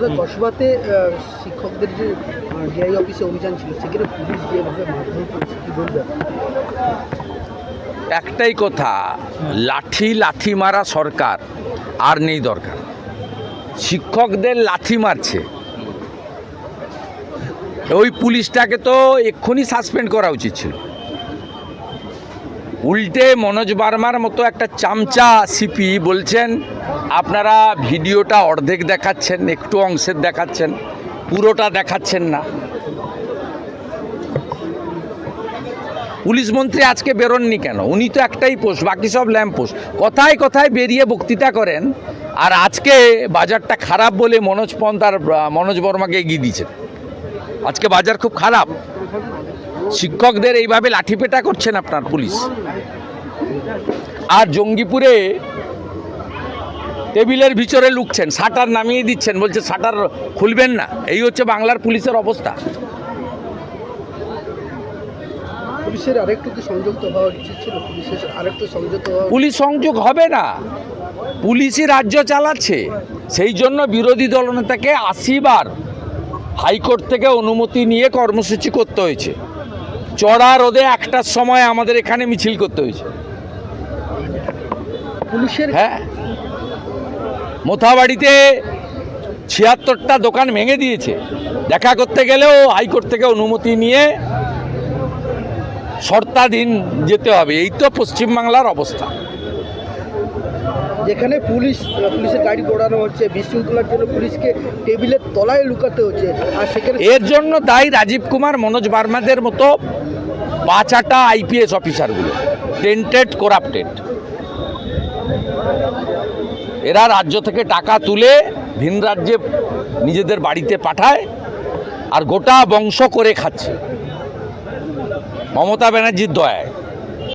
কসবাতে শিক্ষকদের যে ডিআই অফিসে অভিযান ছিল, সেখানে পুলিশ যেভাবে মারধর করেছে একটাই কথা, লাঠি লাঠি মারা সরকার, আর নেই দরকার। শিক্ষকদের লাঠি মারছে। ওই পুলিশটাকে তো এক্ষুনি সাসপেন্ড করা উচিত ছিল। উল্টে মনোজ বার্মার মতো একটা চামচা সিপি বলছেন আপনারা ভিডিওটা অর্ধেক দেখাচ্ছেন, একটু অংশের দেখাচ্ছেন, পুরোটা দেখাচ্ছেন না। পুলিশ মন্ত্রী আজকে বেরোননি কেন? উনি তো একটাই পোস্ট, বাকি সব ল্যাম্প পোস্ট। কথায় কথায় বেরিয়ে বক্তৃতা করেন, আর আজকে বাজারটা খারাপ বলে মনোজ পন্থ আর মনোজ বর্মাকে এগিয়ে দিয়েছেন। আজকে বাজার খুব খারাপ। শিক্ষকদের এইভাবে লাঠিপেটা করছেন আপনার পুলিশ। আর জঙ্গিপুরে টেবিলের ভিতরে লুকছেন শাটার নামিয়ে দিচ্ছেন বলছে শাটার খুলবেন না। এই হচ্ছে বাংলার পুলিশের অবস্থা। পুলিশের আরেকটু কি সংযুক্ত হওয়া উচিত ছিল? পুলিশের আরেকটু সংযুক্ত পুলিশ সংযোগ হবে না। পুলিশই রাজ্য চালাচ্ছে। সেই জন্য বিরোধী দলনেতাকে আশিবার হাইকোর্ট থেকে অনুমতি নিয়ে কর্মসূচি করতে হয়েছে। চড়া রোদে একটার সময় আমাদের এখানে মিছিল করতে হয়েছে। পুলিশের হ্যাঁ। মোথাবাড়িতে ছিয়াত্তরটা দোকান ভেঙে দিয়েছে। দেখা করতে গেলেও হাইকোর্ট থেকে অনুমতি নিয়ে শর্তাধীন যেতে হবে। এই তো পশ্চিমবাংলার অবস্থা। যেখানে পুলিশ পুলিশের গাড়ি দৌড়ানো হচ্ছে বিশৃঙ্খলার জন্য পুলিশকে টেবিলের তলায় লুকাতে হচ্ছে আর সেখানে এর জন্য দায়ী রাজীব কুমার মনোজ বার্মাদের মতো পাঁচাটা আইপিএস অফিসারগুলো টেন্টেড করাপ্টেড এরা রাজ্য থেকে টাকা তুলে ভিন রাজ্যে নিজেদের বাড়িতে পাঠায় আর গোটা বংশ করে খাচ্ছে। মমতা ব্যানার্জির দয়ায়।